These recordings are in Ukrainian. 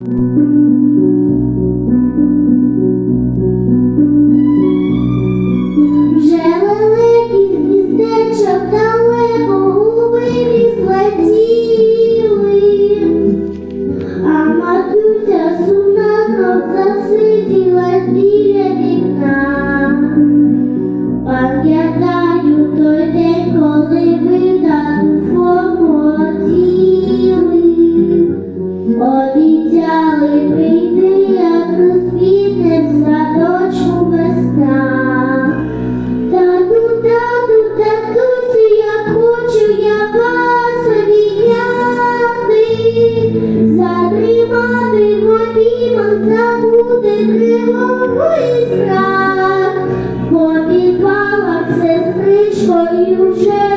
Вже великий гніздечок далеко у виріс а матуся сумна знов обіймах, забути тривогу і страх, попідвала сестричкою вже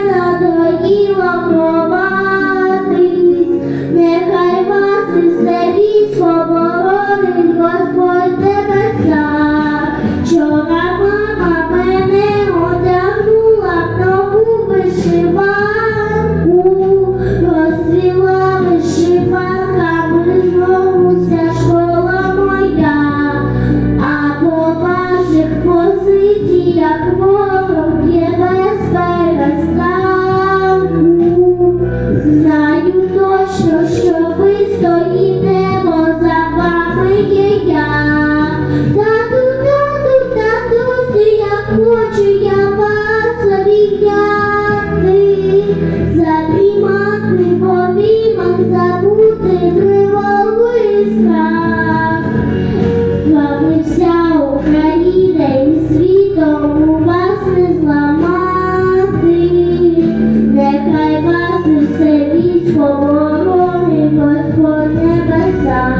time.